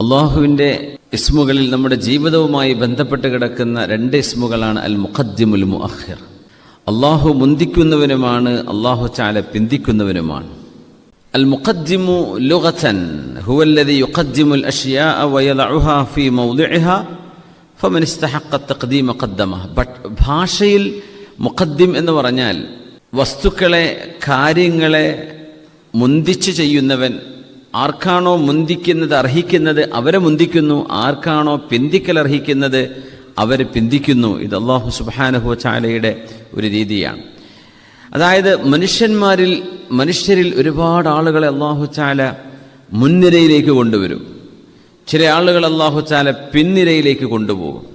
അള്ളാഹുവിന്റെ ഇസ്മുകളിൽ നമ്മുടെ ജീവിതവുമായി ബന്ധപ്പെട്ട് കിടക്കുന്ന രണ്ട് ഇസ്മുകളാണ് അൽ മുഖദ്ദിമുൽ മുഅഖിർ. അള്ളാഹു മുന്തിക്കുന്നവനുമാണ് അള്ളാഹു ചാല പിന്തിക്കുന്നവനുമാണ്. അൽ മുഖദ്ദിമു ലുഗത്തൻ ഹുവല്ലദി യുഖദ്ദിമുൽ അഷ്യാ വയലഉഹാ ഫീ മൗദിഇഹാ ഫമൻ ഇസ്തഹഖ തഖ്ദീമ ഖദ്ദമ ബട്ട് ഭാഷയിൽ മുഖദ്ദിം എന്ന് പറഞ്ഞാൽ വസ്തുക്കളെ കാര്യങ്ങളെ മുന്തിച്ചു ചെയ്യുന്നവൻ ആർക്കാണോ മുന്തിക്കുന്നത് അർഹിക്കുന്നത് അവരെ മുന്തിക്കുന്നു ആർക്കാണോ പിന്തിക്കൽ അർഹിക്കുന്നത് അവരെ പിന്തിക്കുന്നു. ഇത് അള്ളാഹു സുബാനഹു ചാലയുടെ ഒരു രീതിയാണ്. അതായത് മനുഷ്യന്മാരിൽ മനുഷ്യരിൽ ഒരുപാട് ആളുകളെ അള്ളാഹു ചാല മുൻനിരയിലേക്ക് കൊണ്ടുവരും. ചില ആളുകൾ അള്ളാഹു ചാല പിൻനിരയിലേക്ക് കൊണ്ടുപോകും.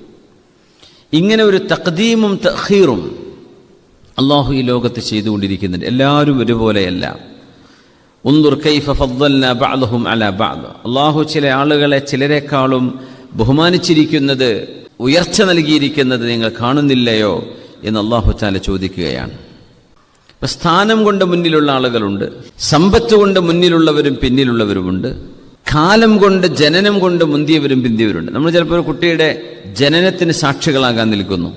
ഇങ്ങനെ ഒരു തഖദീമും തഹീറും അള്ളാഹു ഈ ലോകത്ത് ചെയ്തുകൊണ്ടിരിക്കുന്നുണ്ട്. എല്ലാവരും ഒരുപോലെയല്ല. ഉന്തുർ കൈഫ ഫദ്ദൽന ബഅദഹും അല ബഅദ്. അള്ളാഹു ചില ആളുകളെ ചിലരെക്കാളും ബഹുമാനിച്ചിരിക്കുന്നത് ഉയർച്ച നൽകിയിരിക്കുന്നത് നിങ്ങൾ കാണുന്നില്ലയോ എന്ന് അള്ളാഹു ചാല ചോദിക്കുകയാണ്. ഇപ്പൊ സ്ഥാനം കൊണ്ട് മുന്നിലുള്ള ആളുകളുണ്ട് സമ്പത്ത് കൊണ്ട് മുന്നിലുള്ളവരും പിന്നിലുള്ളവരുമുണ്ട് കാലം കൊണ്ട് ജനനം കൊണ്ട് മുന്തിയവരും പിന്തിയവരുണ്ട് നമ്മൾ ചിലപ്പോൾ ഒരു കുട്ടിയുടെ ജനനത്തിന് സാക്ഷികളാകാൻ നിൽക്കുന്നു.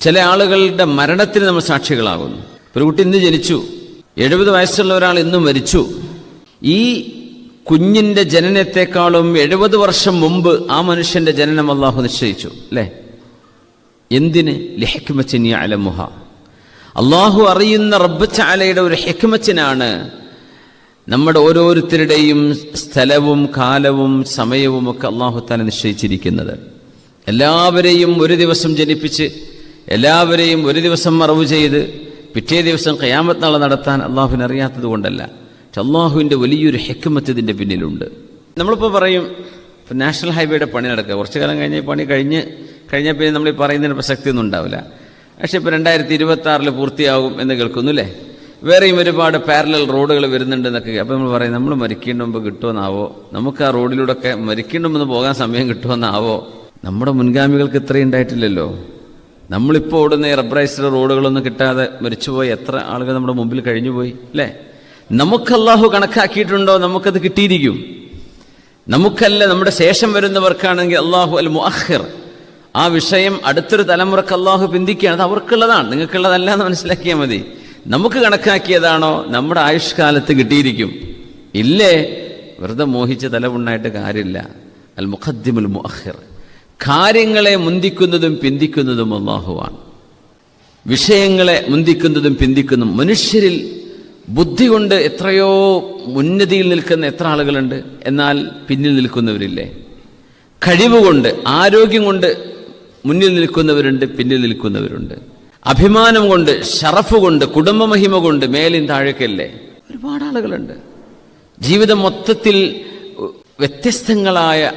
ചില ആളുകളുടെ മരണത്തിന് നമ്മൾ സാക്ഷികളാകുന്നു. ഒരു കുട്ടി ഇന്ന് ജനിച്ചു എഴുപത് വയസ്സുള്ള ഒരാൾ ഇന്ന് മരിച്ചു ഈ കുഞ്ഞിന്റെ ജനനത്തെക്കാളും എഴുപത് വർഷം മുമ്പ് ആ മനുഷ്യന്റെ ജനനം അള്ളാഹു നിശ്ചയിച്ചു അല്ലേ? എന്തിന്? ലിഹക്കുമച്ചിനി അലമുഹ അള്ളാഹു അറിയുന്ന റബ്ബ് ചാലയുടെ ഒരു ഹെക്മച്ചിനാണ് നമ്മുടെ ഓരോരുത്തരുടെയും സ്ഥലവും കാലവും സമയവും ഒക്കെ അള്ളാഹു താല നിശ്ചയിച്ചിരിക്കുന്നത്. എല്ലാവരെയും ഒരു ദിവസം ജനിപ്പിച്ച് എല്ലാവരെയും ഒരു ദിവസം മറവ് ചെയ്ത് പിറ്റേ ദിവസം കയാമത്ത് നാളെ നടത്താൻ അള്ളാഹുവിനറിയാത്തത് കൊണ്ടല്ല. അള്ളാഹുവിന്റെ വലിയൊരു ഹെക്കുമത്ത് ഇതിന്റെ പിന്നിലുണ്ട്. നമ്മളിപ്പോൾ പറയും നാഷണൽ ഹൈവേയുടെ പണി നടക്കുക. കുറച്ചു കാലം കഴിഞ്ഞ് പണി കഴിഞ്ഞ് കഴിഞ്ഞാൽ പിന്നെ നമ്മൾ ഈ പറയുന്നതിന് പ്രസക്തി ഒന്നും ഉണ്ടാവില്ല. പക്ഷേ ഇപ്പോൾ രണ്ടായിരത്തി ഇരുപത്തി പൂർത്തിയാകും എന്ന് കേൾക്കുന്നു അല്ലേ വേറെയും ഒരുപാട് പാരലൽ റോഡുകൾ വരുന്നുണ്ട് എന്നൊക്കെ അപ്പോൾ നമ്മൾ പറയും നമ്മൾ മരിക്കേണ്ട മുമ്പ് കിട്ടുമെന്നാവോ? നമുക്ക് ആ റോഡിലൂടെയൊക്കെ മരിക്കേണ്ട മുമ്പ് പോകാൻ സമയം കിട്ടുമെന്നാവോ? നമ്മുടെ മുൻഗാമികൾക്ക് ഇത്രയും ഉണ്ടായിട്ടില്ലല്ലോ. നമ്മളിപ്പോൾ ഓടുന്ന റബ്ബറൈസ്ഡ് റോഡുകളൊന്നും കിട്ടാതെ മരിച്ചുപോയി എത്ര ആളുകൾ നമ്മുടെ മുമ്പിൽ കഴിഞ്ഞുപോയി അല്ലേ? നമുക്ക് അള്ളാഹു കണക്കാക്കിയിട്ടുണ്ടോ? നമുക്കത് കിട്ടിയിരിക്കും. നമുക്കല്ല നമ്മുടെ ശേഷം വരുന്നവർക്കാണെങ്കിൽ അള്ളാഹു അൽ മുഅഖിർ ആ വിഷയം അടുത്തൊരു തലമുറയ്ക്ക് അള്ളാഹു പിന്തിക്കുകയാണ്. അത് അവർക്കുള്ളതാണ്. നിങ്ങൾക്കുള്ളതല്ല എന്ന് മനസ്സിലാക്കിയാൽ മതി. നമുക്ക് കണക്കാക്കിയതാണോ? നമ്മുടെ ആയുഷ്കാലത്ത് കിട്ടിയിരിക്കും. ഇല്ലേ? വെറുതെ മോഹിച്ച് തലമുണ്ടായിട്ട് കാര്യമില്ല. അൽ മുഖദ്ദിമുൽ മുഅഖിർ. കാര്യങ്ങളെ മുന്തിക്കുന്നതും പിന്തിക്കുന്നതും അള്ളാഹുവാണ് വിഷയങ്ങളെ മുന്തിക്കുന്നതും പിന്തിക്കുന്നതും മനുഷ്യരിൽ ബുദ്ധി കൊണ്ട് എത്രയോ ഉന്നതിയിൽ നിൽക്കുന്ന എത്ര ആളുകളുണ്ട്. എന്നാൽ പിന്നിൽ നിൽക്കുന്നവരില്ലേ? കഴിവുകൊണ്ട് ആരോഗ്യം കൊണ്ട് മുന്നിൽ നിൽക്കുന്നവരുണ്ട് പിന്നിൽ നിൽക്കുന്നവരുണ്ട്. അഭിമാനം കൊണ്ട് ഷറഫ് കൊണ്ട് കുടുംബമഹിമ കൊണ്ട് മേലിൻ താഴേക്കല്ലേ? ഒരുപാട് ആളുകളുണ്ട്. ജീവിതം മൊത്തത്തിൽ വ്യത്യസ്തങ്ങളായ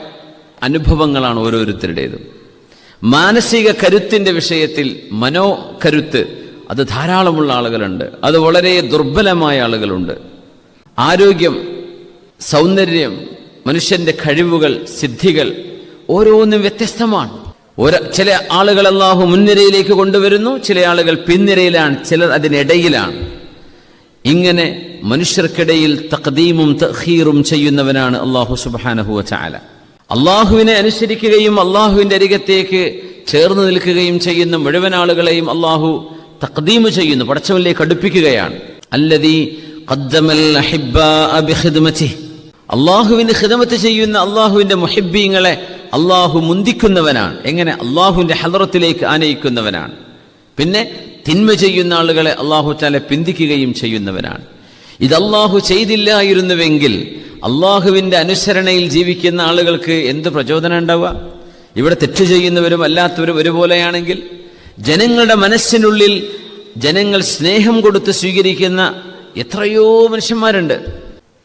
അനുഭവങ്ങളാണ് ഓരോരുത്തരുടേതും. മാനസിക കരുത്തിന്റെ വിഷയത്തിൽ മനോകരുത്ത് അത് ധാരാളമുള്ള ആളുകളുണ്ട്. അത് വളരെ ദുർബലമായ ആളുകളുണ്ട്. ആരോഗ്യം സൗന്ദര്യം മനുഷ്യന്റെ കഴിവുകൾ സിദ്ധികൾ ഓരോന്നും വ്യത്യസ്തമാണ്. ചില ആളുകൾ അള്ളാഹു മുൻനിരയിലേക്ക് കൊണ്ടുവരുന്നു ചില ആളുകൾ പിൻനിരയിലാണ് ചിലർ അതിനിടയിലാണ്. ഇങ്ങനെ മനുഷ്യർക്കിടയിൽ തഖദീമും തഹീറും ചെയ്യുന്നവനാണ് അള്ളാഹു സുബാനഹുവ ചാല അള്ളാഹുവിനെ അനുസരിക്കുകയും അള്ളാഹുവിന്റെ അരികത്തേക്ക് ചേർന്ന് നിൽക്കുകയും ചെയ്യുന്ന മുഴുവൻ ആളുകളെയും അള്ളാഹു തഖദീമ് ചെയ്യുന്നു പടച്ചവനിലേക്ക് അടുപ്പിക്കുകയാണ്. അല്ലതീ അള്ളാഹുവിന്റെ ഹിദമത്ത് ചെയ്യുന്ന അള്ളാഹുവിന്റെ മുഹിബീങ്ങളെ അള്ളാഹു മുന്തിക്കുന്നവനാണ്. എങ്ങനെ? അള്ളാഹുവിന്റെ ഹലറത്തിലേക്ക് ആനയിക്കുന്നവനാണ്. പിന്നെ തിന്മ ചെയ്യുന്ന ആളുകളെ അള്ളാഹു ചാല പിന്തിക്കുകയും ചെയ്യുന്നവനാണ്. ഇത് അള്ളാഹു ചെയ്തില്ലായിരുന്നുവെങ്കിൽ അള്ളാഹുവിന്റെ അനുസരണയിൽ ജീവിക്കുന്ന ആളുകൾക്ക് എന്ത് പ്രചോദനം ഉണ്ടാവുക? ഇവിടെ തെറ്റ് ചെയ്യുന്നവരും അല്ലാത്തവരും ഒരുപോലെയാണെങ്കിൽ ജനങ്ങളുടെ മനസ്സിനുള്ളിൽ ജനങ്ങൾ സ്നേഹം കൊടുത്ത് സ്വീകരിക്കുന്ന എത്രയോ മനുഷ്യന്മാരുണ്ട്.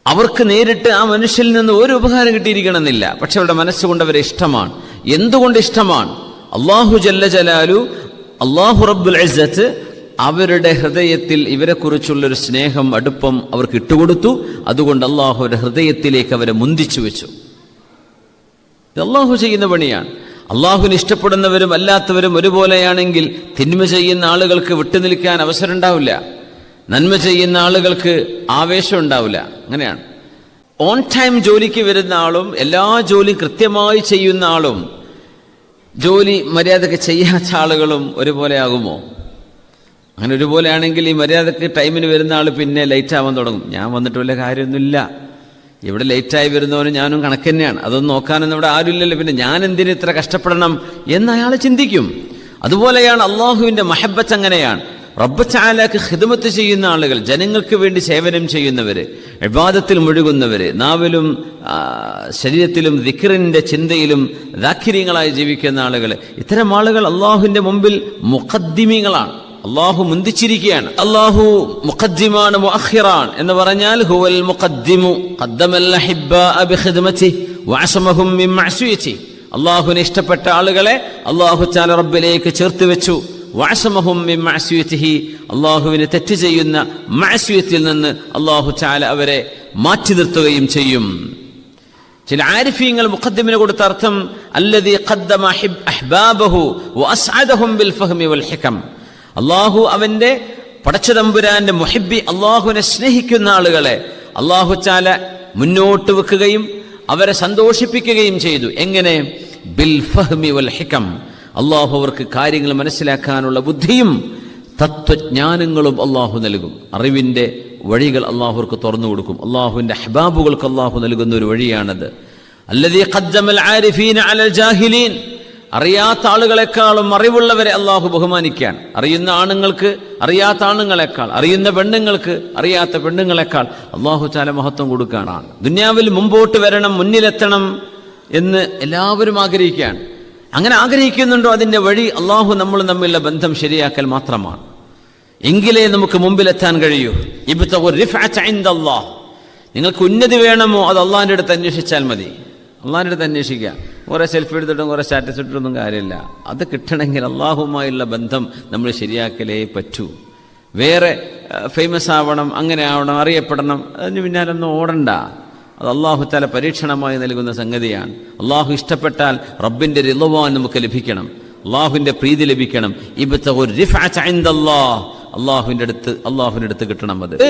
അവർക്ക് നേരിട്ട് ആ മനുഷ്യനിൽ നിന്ന് ഒരു ഉപകാരം കിട്ടിയിരിക്കണമെന്നില്ല. പക്ഷെ അവരുടെ മനസ്സുകൊണ്ട് അവരെ ഇഷ്ടമാണ്. എന്തുകൊണ്ട് ഇഷ്ടമാണ്? അള്ളാഹു ജല്ല ജലാലു അള്ളാഹു റബ്ബുൽ അസത്ത് അവരുടെ ഹൃദയത്തിൽ ഇവരെക്കുറിച്ചുള്ളൊരു സ്നേഹം അടുപ്പം അവർക്ക് ഇട്ടുകൊടുത്തു. അതുകൊണ്ട് അള്ളാഹു അവരുടെ ഹൃദയത്തിലേക്ക് അവരെ മുന്തിച്ചു വെച്ചു. ഇത് അള്ളാഹു ചെയ്യുന്ന പണിയാണ്. അള്ളാഹുവിന് ഇഷ്ടപ്പെടുന്നവരും അല്ലാത്തവരും ഒരുപോലെയാണെങ്കിൽ തിന്മ ചെയ്യുന്ന ആളുകൾക്ക് വിട്ടുനിൽക്കാൻ അവസരം ഉണ്ടാവില്ല നന്മ ചെയ്യുന്ന ആളുകൾക്ക് ആവേശം ഉണ്ടാവില്ല. അങ്ങനെയാണ്. ഓൺ ടൈം ജോലിക്ക് വരുന്ന ആളും എല്ലാ ജോലി കൃത്യമായി ചെയ്യുന്ന ആളും ജോലി മര്യാദയ്ക്ക് ചെയ്യാത്ത ആളുകളും ഒരുപോലെ ആകുമോ അങ്ങനെ ഒരുപോലെയാണെങ്കിൽ ഈ മര്യാദയ്ക്ക് ടൈമിന് വരുന്ന ആൾ പിന്നെ ലൈറ്റ് ആവാൻ തുടങ്ങും. ഞാൻ വന്നിട്ട് വല്ല കാര്യമൊന്നുമില്ല. ഇവിടെ ലേറ്റായി വരുന്നവനും ഞാനും കണക്ക് തന്നെയാണ് അതൊന്നും നോക്കാനൊന്നും ഇവിടെ ആരുമില്ലല്ലോ. പിന്നെ ഞാൻ എന്തിനു ഇത്ര കഷ്ടപ്പെടണം എന്ന് അയാൾ ചിന്തിക്കും. അതുപോലെയാണ് അള്ളാഹുവിന്റെ മഹബത്ത് അങ്ങനെയാണ്. റബ്ബ് ചാലാക്ക് ഹിദമത്ത് ചെയ്യുന്ന ആളുകൾ ജനങ്ങൾക്ക് വേണ്ടി സേവനം ചെയ്യുന്നവർ വിവാദത്തിൽ മുഴുകുന്നവർ നാവിലും ശരീരത്തിലും ദിക്കറിന്റെ ചിന്തയിലും ദാഖിര്യങ്ങളായി ജീവിക്കുന്ന ആളുകൾ ഇത്തരം ആളുകൾ അള്ളാഹുവിന്റെ മുമ്പിൽ മുഖദ്ദിമികളാണ് അള്ളാഹു മുന്തിച്ചിരിക്കുകയാണ്. അള്ളാഹു മുഖദ്ദിമാണ് മുഅഖിറാൻ എന്ന് പറഞ്ഞാൽ ഹുവൽ മുഖദ്ദിമു. ഖദ്ദമൽ അഹിബ്ബാഅ ബിഖിദ്മതിഹി വഅസമഹും മിൻ മഅസിയതിഹി അള്ളാഹുവിനെ ഇഷ്ടപ്പെട്ട ആളുകളെ അള്ളാഹു ചാല റബ്ബിലേക്ക് ചേർത്ത് വെച്ചു. മഅസിയതിഹി അള്ളാഹുവിനെ തെറ്റ് ചെയ്യുന്ന മാസ്യത്തിൽ നിന്ന് അള്ളാഹു ചാല അവരെ മാറ്റി നിർത്തുകയും ചെയ്യും. ചില ആരിഫീങ്ങൾ മുഖദ്ദിമിന് കൊടുത്ത അർത്ഥം അല്ലതി ഖദ്ദമ അഹിബ് അഹ്ബാബഹു വഅസ്അദഹും ബിൽ ഫഹ്മി വൽ ഹികം അള്ളാഹു അവന്റെ പടച്ചതമ്പുരാന്റെ മുഹിബി അള്ളാഹുവിനെ സ്നേഹിക്കുന്ന ആളുകളെ അള്ളാഹു ചാല മുന്നോട്ട് വെക്കുകയും അവരെ സന്തോഷിപ്പിക്കുകയും ചെയ്തു. എങ്ങനെ? ബിൽ ഫഹ്മി വൽ ഹികം അള്ളാഹു അവർക്ക് കാര്യങ്ങൾ മനസ്സിലാക്കാനുള്ള ബുദ്ധിയും തത്വജ്ഞാനങ്ങളും അള്ളാഹു നൽകും. അറിവിന്റെ വഴികൾ അള്ളാഹുർക്ക് തുറന്നു കൊടുക്കും. അള്ളാഹുവിന്റെ ഹബാബുകൾക്ക് അള്ളാഹു നൽകുന്ന ഒരു വഴിയാണത്. അല്ലതീ ഖദ്ദമൽ ആരിഫീന അലൽ ജാഹിലീൻ. അറിയാത്ത ആളുകളെക്കാളും അറിവുള്ളവരെ അള്ളാഹു ബഹുമാനിക്കാൻ. അറിയുന്ന ആണുങ്ങൾക്ക് അറിയാത്ത ആണുങ്ങളെക്കാൾ അറിയുന്ന പെണ്ണുങ്ങൾക്ക് അറിയാത്ത പെണ്ണുങ്ങളെക്കാൾ അള്ളാഹു ചാല മഹത്വം കൊടുക്കാനാണ്. ദുന്യാവിൽ മുമ്പോട്ട് വരണം മുന്നിലെത്തണം എന്ന് എല്ലാവരും ആഗ്രഹിക്കുകയാണ്. അങ്ങനെ ആഗ്രഹിക്കുന്നുണ്ടോ അതിന്റെ വഴി അള്ളാഹു നമ്മൾ തമ്മിലുള്ള ബന്ധം ശരിയാക്കൽ മാത്രമാണ്. എങ്കിലേ നമുക്ക് മുമ്പിലെത്താൻ കഴിയൂ. നിങ്ങൾക്ക് ഉന്നതി വേണമോ അത് അള്ളാഹിന്റെ അടുത്ത് അന്വേഷിച്ചാൽ മതി. അള്ളാഹിന്റെ അടുത്ത് അന്വേഷിക്കുക. കുറേ സെൽഫി എടുത്തിട്ടും കുറേ സ്റ്റാറ്റസ് ഇട്ടിട്ടൊന്നും കാര്യമില്ല. അത് കിട്ടണമെങ്കിൽ അള്ളാഹുമായുള്ള ബന്ധം നമ്മൾ ശരിയാക്കലേ പറ്റൂ. വേറെ ഫേമസ് ആവണം അങ്ങനെ ആവണം അറിയപ്പെടണം അതിന് പിന്നാലൊന്നും ഓടണ്ട. അത് അള്ളാഹു തല പരീക്ഷണമായി നൽകുന്ന സംഗതിയാണ്. അള്ളാഹു ഇഷ്ടപ്പെട്ടാൽ റബ്ബിന്റെ റിലവാൻ നമുക്ക് ലഭിക്കണം. അള്ളാഹുവിന്റെ പ്രീതി ലഭിക്കണം. ഇബത്തഗു റിഫഅത അള്ളാഹുവിന്റെ അടുത്ത് അള്ളാഹുവിന്റെ അടുത്ത് കിട്ടണം അത്.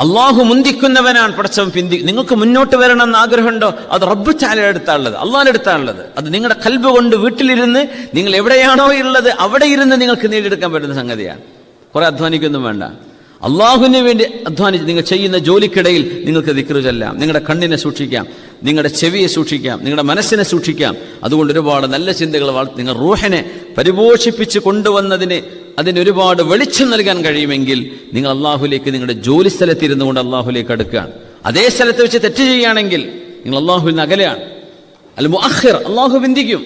അള്ളാഹു മുന്തിക്കുന്നവനാണ് പടച്ചവൻ പിന്തി നിങ്ങൾക്ക് മുന്നോട്ട് വരണം എന്ന് ആഗ്രഹമുണ്ടോ? അത് റബ്ബ് ചാലയുടെ അടുത്താണുള്ളത്. അള്ളാഹിന്റെ അടുത്താണുള്ളത്. അത് നിങ്ങളുടെ കൽബ് കൊണ്ട് വീട്ടിലിരുന്ന് നിങ്ങൾ എവിടെയാണോ ഉള്ളത് അവിടെ ഇരുന്ന് നിങ്ങൾക്ക് നേടിയെടുക്കാൻ പറ്റുന്ന സംഗതിയാണ്. കുറെ അധ്വാനിക്കൊന്നും വേണ്ട. അള്ളാഹുവിന് വേണ്ടി അധ്വാനിച്ച് നിങ്ങൾ ചെയ്യുന്ന ജോലിക്കിടയിൽ നിങ്ങൾക്ക് ദിക്റ് ചെല്ലാം. നിങ്ങളുടെ കണ്ണിനെ സൂക്ഷിക്കാം. നിങ്ങളുടെ ചെവിയെ സൂക്ഷിക്കാം. നിങ്ങളുടെ മനസ്സിനെ സൂക്ഷിക്കാം. അതുകൊണ്ട് ഒരുപാട് നല്ല ചിന്തകൾ വളർത്തി നിങ്ങൾ റൂഹനെ പരിപോഷിപ്പിച്ച് കൊണ്ടുവന്നതിന് അതിനൊരുപാട് വെളിച്ചം നൽകാൻ കഴിയുമെങ്കിൽ നിങ്ങൾ അള്ളാഹുലേക്ക് നിങ്ങളുടെ ജോലി സ്ഥലത്തിരുന്നു കൊണ്ട് അള്ളാഹുലേക്ക് അടുക്കുകയാണ്. അതേ സ്ഥലത്ത് വെച്ച് തെറ്റ് ചെയ്യുകയാണെങ്കിൽ നിങ്ങൾ അള്ളാഹുവിൽ അകലെയാണ്. അൽ മുഅഖിർ അള്ളാഹു ബന്ധിക്കും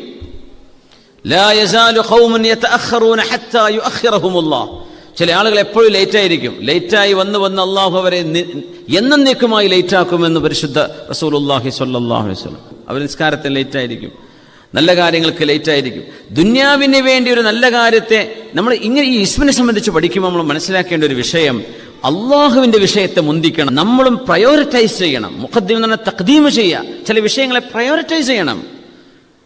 ചില ആളുകൾ എപ്പോഴും ലേറ്റായിരിക്കും ലേറ്റായി വന്ന് വന്ന് അള്ളാഹു അവരെ എന്നേക്കുമായി ലേറ്റാക്കുമെന്ന് പരിശുദ്ധ റസൂൽ അള്ളാഹി സ്വല്ലാഹു വസ്ലം അവർ നിസ്കാരത്തിൽ ലേറ്റായിരിക്കും നല്ല കാര്യങ്ങൾക്ക് ലേറ്റായിരിക്കും ദുന്യാവിന് വേണ്ടി ഒരു നല്ല കാര്യത്തെ നമ്മൾ ഇങ്ങനെ ഈ ഇസ്മിനെ സംബന്ധിച്ച് പഠിക്കുമ്പോൾ നമ്മൾ മനസ്സിലാക്കേണ്ട ഒരു വിഷയം അള്ളാഹുവിന്റെ വിഷയത്തെ മുന്തിക്കണം നമ്മളും പ്രയോറിറ്റൈസ് ചെയ്യണം. മുഖദ്ദീം തന്നെ തഖ്ദീം ചെയ്യുക. ചില വിഷയങ്ങളെ പ്രയോറിറ്റൈസ് ചെയ്യണം.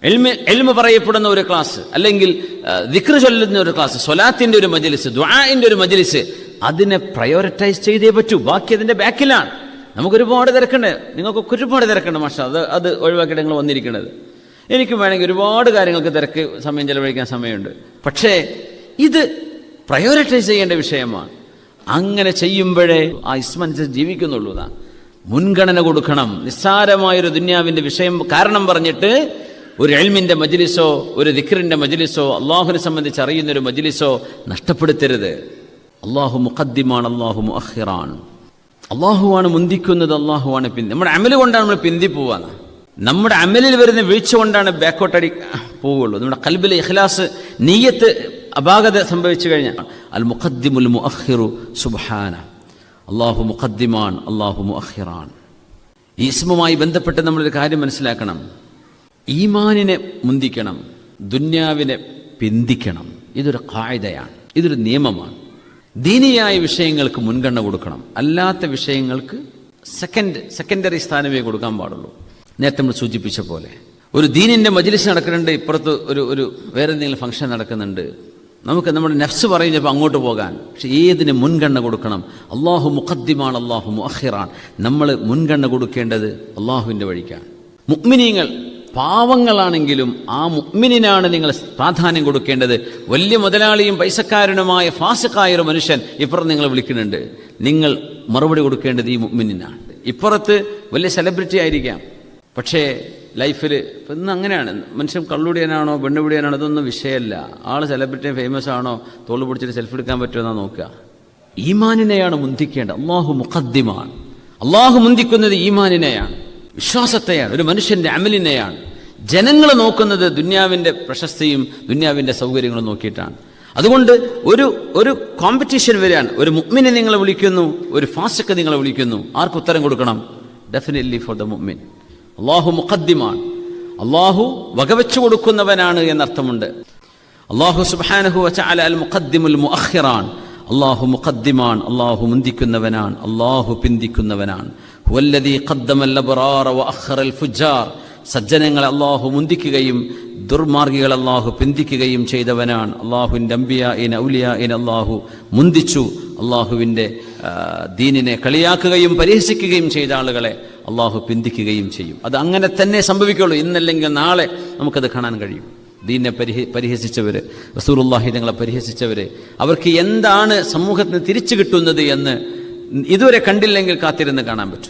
എൽമ എൽമ പറയപ്പെടുന്ന ഒരു ക്ലാസ് അല്ലെങ്കിൽ ദിക്ർ ചൊല്ലുന്ന ഒരു ക്ലാസ് സൊലാത്തിന്റെ ഒരു മജലിസ് ദ്വാന്റെ ഒരു മജലിസ് അതിനെ പ്രയോറിറ്റൈസ് ചെയ്തേ പറ്റൂ. ബാക്കി അതിന്റെ ബാക്കിലാണ് നമുക്ക് ഒരുപാട് തിരക്കുണ്ട്. നിങ്ങൾക്കൊക്കെ ഒരുപാട് തിരക്കുണ്ട് മാഷ. അത് അത് ഒഴിവാക്കിയിട്ട് നിങ്ങൾ വന്നിരിക്കുന്നത്. എനിക്കും വേണമെങ്കിൽ ഒരുപാട് കാര്യങ്ങൾക്ക് തിരക്ക് സമയം ചെലവഴിക്കാൻ സമയമുണ്ട്. പക്ഷേ ഇത് പ്രയോറിറ്റൈസ് ചെയ്യേണ്ട വിഷയമാണ്. അങ്ങനെ ചെയ്യുമ്പോഴേ ആ ഇസ്മനുസരിച്ച് ജീവിക്കുന്നുള്ളൂ എന്നാ മുൻഗണന കൊടുക്കണം. നിസ്സാരമായൊരു ദുന്യാവിന്റെ വിഷയം കാരണം പറഞ്ഞിട്ട് ഒരു എൽമിന്റെ മജ്ലിസോ ഒരു ദിക്റിന്റെ മജ്ലിസോ അള്ളാഹുവിനെ സംബന്ധിച്ച് അറിയുന്ന ഒരു മജ്ലിസോ നഷ്ടപ്പെടുത്തരുത്. അള്ളാഹു മുഖദ്ദിമാണ് അള്ളാഹു മുഹിറാണ് അള്ളാഹുവാണ് മുന്തിക്കുന്നത് അള്ളാഹുവാണ് പിന്തി നമ്മുടെ അമൽ കൊണ്ടാണ് നമ്മൾ പിന്തി പോവാന്ന് നമ്മുടെ അമലിൽ വരുന്ന വീഴ്ച കൊണ്ടാണ് ബാക്കോട്ട് അടി പോവുള്ളൂ നമ്മുടെ കൽബിലെ ഇഖ്ലാസ് നീയത്ത് അപാകത സംഭവിച്ചു കഴിഞ്ഞാൽ അൽ മുഖദ്ദിമുൽ മുഅഖിറു സുബ്ഹാന. അള്ളാഹു മുഖദ്ദിമാൻ അള്ളാഹു മുഅഖിറാൻ. ഈ ഇസ്മുമായി ബന്ധപ്പെട്ട് നമ്മളൊരു കാര്യം മനസ്സിലാക്കണം. ഈമാനിനെ മുന്തിക്കണം ദുന്യാവിനെ പിന്തിക്കണം. ഇതൊരു ഖായിദയാണ്. ഇതൊരു നിയമമാണ്. ദീനിയായ വിഷയങ്ങൾക്ക് മുൻഗണന കൊടുക്കണം. അല്ലാത്ത വിഷയങ്ങൾക്ക് സെക്കൻഡ് സെക്കൻഡറി സ്ഥാനമേ കൊടുക്കാൻ പാടുള്ളൂ. നേരത്തെ നമ്മൾ സൂചിപ്പിച്ച പോലെ. ഒരു ദീനിന്റെ മജിലിസ് നടക്കുന്നുണ്ട് ഇപ്പുറത്ത് ഒരു ഒരു വേറെ എന്തെങ്കിലും ഫംഗ്ഷൻ നടക്കുന്നുണ്ട്. നമുക്ക് നമ്മുടെ നെഫ്സ് ചിലപ്പോൾ അങ്ങോട്ട് പോകാൻ. പക്ഷെ ഏതിന് മുൻഗണന കൊടുക്കണം? അള്ളാഹു മുഖദ്ദിമാണ് അള്ളാഹു മുഅഖിറാൻ നമ്മൾ മുൻഗണന കൊടുക്കേണ്ടത് അള്ളാഹുവിന്റെ വഴിക്കാണ്. മുഗ്മിനീങ്ങൾ പാവങ്ങളാണെങ്കിലും ആ മുഗ്മിനാണ് നിങ്ങൾ പ്രാധാന്യം കൊടുക്കേണ്ടത്. വലിയ മുതലാളിയും പൈസക്കാരനുമായ ഫാസക്കായ ഒരു മനുഷ്യൻ ഇപ്പുറം നിങ്ങൾ വിളിക്കുന്നുണ്ട്. നിങ്ങൾ മറുപടി കൊടുക്കേണ്ടത് ഈ മുഗ്മിനാണ് ഇപ്പുറത്ത് വലിയ സെലിബ്രിറ്റി ആയിരിക്കാം. പക്ഷേ ലൈഫിൽ ഇപ്പം ഇന്ന് അങ്ങനെയാണ്. മനുഷ്യൻ കള്ളുടിയനാണോ പെണ്ണുപിടിയനാണോ ഇതൊന്നും വിഷയമല്ല. ആൾ സെലിബ്രിറ്റി ഫേമസ് ആണോ തോൾ പിടിച്ചിട്ട് സെൽഫി എടുക്കാൻ പറ്റുമെന്നാ നോക്കുക. ഈമാനിനെയാണ് മുന്തിക്കേണ്ടത്. അള്ളാഹു മുഖദ്ദിമാണ്. അള്ളാഹു മുന്തിക്കുന്നത് ഈമാനിനെയാണ് വിശ്വാസത്തെയാണ് ഒരു മനുഷ്യന്റെ അമലിനെയാണ്. ജനങ്ങൾ നോക്കുന്നത് ദുന്യാവിന്റെ പ്രശസ്തിയും ദുന്യാവിന്റെ സൗകര്യങ്ങളും നോക്കിയിട്ടാണ്. അതുകൊണ്ട് ഒരു ഒരു കോമ്പറ്റീഷൻ വരികയാണ് ഒരു മുഗ്മിനെ നിങ്ങളെ വിളിക്കുന്നു ഒരു ഫാസ്റ്റൊക്കെ നിങ്ങളെ വിളിക്കുന്നു. ആർക്ക് ഉത്തരം കൊടുക്കണം? ഡെഫിനറ്റ്ലി ഫോർ ദ മുഅ്മിൻ. അള്ളാഹു മുഖദ്ദിമാണ്. അള്ളാഹു വകവെച്ചു കൊടുക്കുന്നവനാണ് എന്നർത്ഥമുണ്ട്. അള്ളാഹു സുബാനഹു വച്ചാൽ അൽ മുഖദ്ദിമുൽ മുഅഖിറാൻ. അള്ളാഹു മുഖദ്ദിമാൻ അള്ളാഹു മുന്തിക്കുന്നവനാണ് അള്ളാഹു പിന്തിക്കുന്നവനാണ്. ഹുവല്ലദീ ഖദ്ദമൽ അബ്റാറ വഅഖറൽ ഫുജ്ജാർ സജ്ജനങ്ങളെ അള്ളാഹു മുന്തിക്കുകയും ദുർമാർഗികൾ അള്ളാഹു പിന്തിക്കുകയും ചെയ്തവനാണ്. അള്ളാഹുവിന്റെ അമ്പിയ ഇൻ ഔലിയ ഇൻ അള്ളാഹു മുന്തിച്ചു. അള്ളാഹുവിന്റെ ദീനിനെ കളിയാക്കുകയും പരിഹസിക്കുകയും ചെയ്ത ആളുകളെ അള്ളാഹു പിന്തിക്കുകയും ചെയ്യും. അത് അങ്ങനെ തന്നെ സംഭവിക്കുള്ളൂ. ഇന്നല്ലെങ്കിൽ നാളെ നമുക്കത് കാണാൻ കഴിയും. ദീനെ പരിഹ പരിഹസിച്ചവര് റസൂറുല്ലാഹി തങ്ങളെ പരിഹസിച്ചവര് അവർക്ക് എന്താണ് സമൂഹത്തിന് തിരിച്ചു കിട്ടുന്നത് എന്ന് ഇതുവരെ കണ്ടില്ലെങ്കിൽ കാത്തിരുന്ന് കാണാൻ പറ്റും.